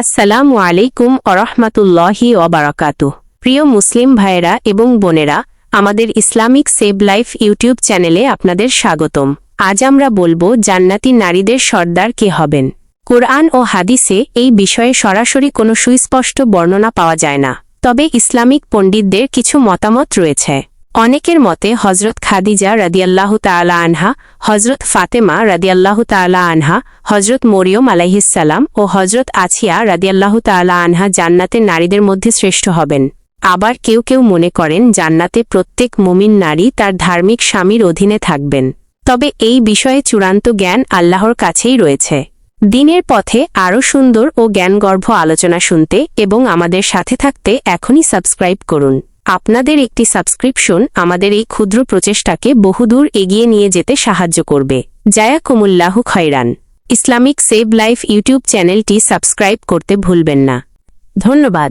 আসসালামু আলাইকুম অরহমাতুল্লাহি অবারাকাতু প্রিয় মুসলিম ভাইয়েরা এবং বোনেরা, আমাদের ইসলামিক সেভ লাইফ ইউটিউব চ্যানেলে আপনাদের স্বাগতম। আজ আমরা বলব জান্নাতি নারীদের সর্দার কে হবেন। কোরআন ও হাদিসে এই বিষয়ে সরাসরি কোনো সুস্পষ্ট বর্ণনা পাওয়া যায় না। তবে ইসলামিক পণ্ডিতদের কিছু মতামত রয়েছে। অনেকের মতে হজরত খাদিজা রাদিয়াল্লাহু তাআলা আনহা হজরত ফাতেমা রাদিয়াল্লাহু তাআলা আনহা হজরত মরিয়ম আলাইহিসসালাম ও হজরত আছিয়া রাদিয়াল্লাহু তাআলা আনহা জান্নাতের নারীদের মধ্যে শ্রেষ্ঠ হবেন। আবার কেউ কেউ মনে করেন জান্নাতে প্রত্যেক মুমিন নারী তার ধার্মিক স্বামীর অধীনে থাকবেন। তবে এই বিষয়ে চূড়ান্ত জ্ঞান আল্লাহর কাছেই রয়েছে। দিনের পথে আরও সুন্দর ও জ্ঞানগর্ভ আলোচনা শুনতে এবং আমাদের সাথে থাকতে এখনই সাবস্ক্রাইব করুন। আপনাদের একটি সাবস্ক্রিপশন আমাদের এই ক্ষুদ্র প্রচেষ্টাকে বহুদূর এগিয়ে নিয়ে যেতে সাহায্য করবে। জায়া কুমুল্লাহু খয়রান। ইসলামিক সেভ লাইফ ইউটিউব চ্যানেলটি সাবস্ক্রাইব করতে ভুলবেন না। ধন্যবাদ।